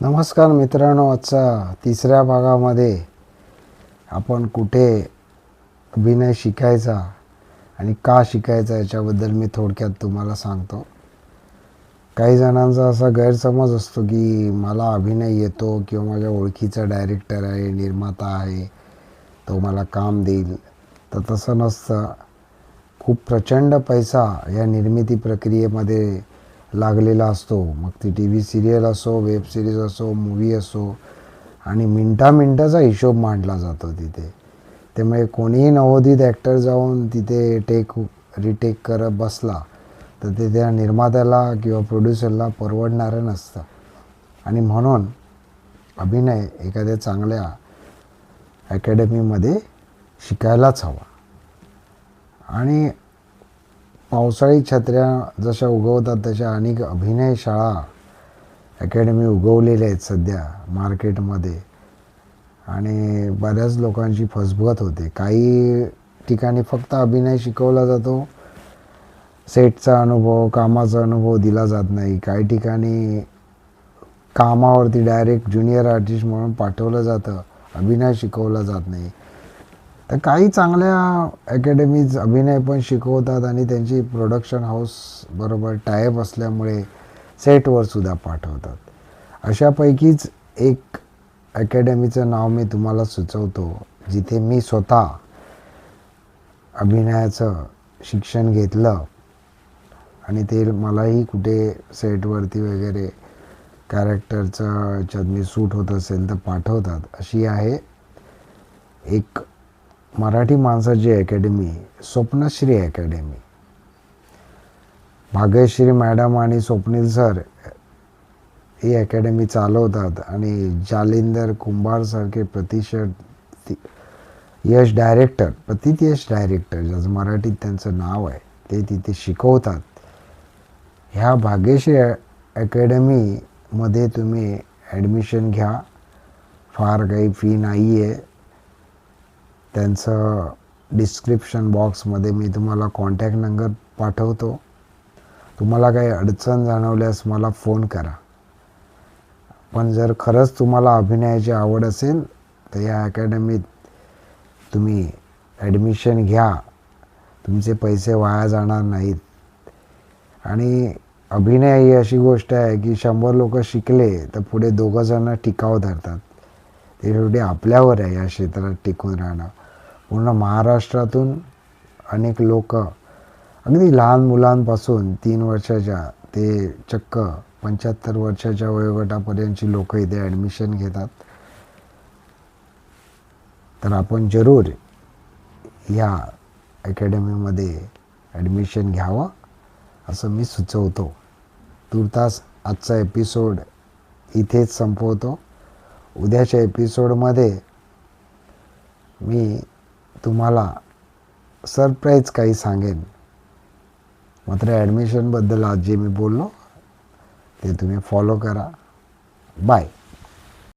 नमस्कार मित्रांनो आजचा तिसऱ्या भागामध्ये आपण कुठे अभिनय शिकायचा आणि का शिकायचा याच्याबद्दल मी थोडक्यात तुम्हाला सांगतो. काही जणांचा असा गैरसमज असतो की मला अभिनय येतो किंवा माझ्या ओळखीचा डायरेक्टर आहे निर्माता आहे तो मला काम देईल. तर तसं नसतं. खूप प्रचंड पैसा या निर्मिती प्रक्रियेमध्ये लागलेला असतो. मग ती टी व्ही सिरियल असो वेब सिरीज असो मूवी असो आणि मिनटा मिनटाचा हिशोब मांडला जातो तिथे. त्यामुळे कोणीही नवोदित ॲक्टर जाऊन तिथे टेक रिटेक करत बसला तर ते त्या निर्मात्याला किंवा प्रोड्युसरला परवडणारं नसतं. आणि म्हणून अभिनय एखाद्या चांगल्या अकॅडमीमध्ये शिकायलाच हवा. आणि पावसाळी छत्र्या जशा उगवतात तशा अनेक अभिनय शाळा अकॅडमी उगवलेल्या आहेत सध्या मार्केटमध्ये. आणि बऱ्याच लोकांची फसगत होते. काही ठिकाणी फक्त अभिनय शिकवला जातो. सेटचा अनुभव कामाचा अनुभव दिला जात नाही. काही ठिकाणी कामावरती डायरेक्ट ज्युनियर आर्टिस्ट म्हणून पाठवलं जातं. अभिनय शिकवला जात नाही. तर काही चांगल्या अकॅडमीज अभिनय पण शिकवतात आणि त्यांची प्रोडक्शन हाऊस बरोबर टायअप असल्यामुळे सेटवर सुद्धा पाठवतात. अशापैकीच एक अकॅडमीचं नाव मी तुम्हाला सुचवतो जिथे मी स्वतः अभिनयाचं शिक्षण घेतलं आणि ते मलाही कुठे सेटवरती वगैरे कॅरेक्टरचं याच्यात मी सूट होत असेल तर पाठवतात. अशी आहे एक मराठी माणसाची academy Swapnashree academy Bhagyashree madam आणि स्वप्नील सर ही अकॅडमी चालवतात आणि जालिंदर कुंभारसारखे प्रतिशत यश डायरेक्टर प्रतित यश डायरेक्टर ज्याचं मराठीत त्यांचं नाव आहे ते तिथे शिकवतात. ह्या भाग्यश्री अकॅडमीमध्ये तुम्ही ॲडमिशन घ्या. फार काही फी नाही आहे त्यांचं डिस्क्रिप्शन बॉक्समध्ये मी तुम्हाला कॉन्टॅक्ट नंबर पाठवतो. तुम्हाला काही अडचण जाणवल्यास मला फोन करा. पण जर खरंच तुम्हाला अभिनयाची आवड असेल तर या अकॅडमीत तुम्ही ॲडमिशन घ्या. तुमचे पैसे वाया जाणार नाहीत. आणि अभिनय ही अशी गोष्ट आहे की शंभर लोक शिकले तर पुढे दोघंजणं टिकाव धरतात. ते शेवटी आपल्यावर आहे या क्षेत्रात टिकून राहणं. पूर्ण महाराष्ट्रातून अनेक लोक अगदी लहान मुलांपासून तीन वर्षाच्या ते चक्क पंच्याहत्तर वर्षाच्या वयोगटापर्यंतची लोक इथे ॲडमिशन घेतात. तर आपण जरूर या अकॅडमीमध्ये ॲडमिशन घ्यावं असं मी सुचवतो. तुर्तास आजचा एपिसोड इथेच संपवतो. उद्याच्या एपिसोडमध्ये मी तुम्हाला सरप्राईज काही सांगेन. मात्र ॲडमिशनबद्दल आज जे मी बोललो ते तुम्ही फॉलो करा. बाय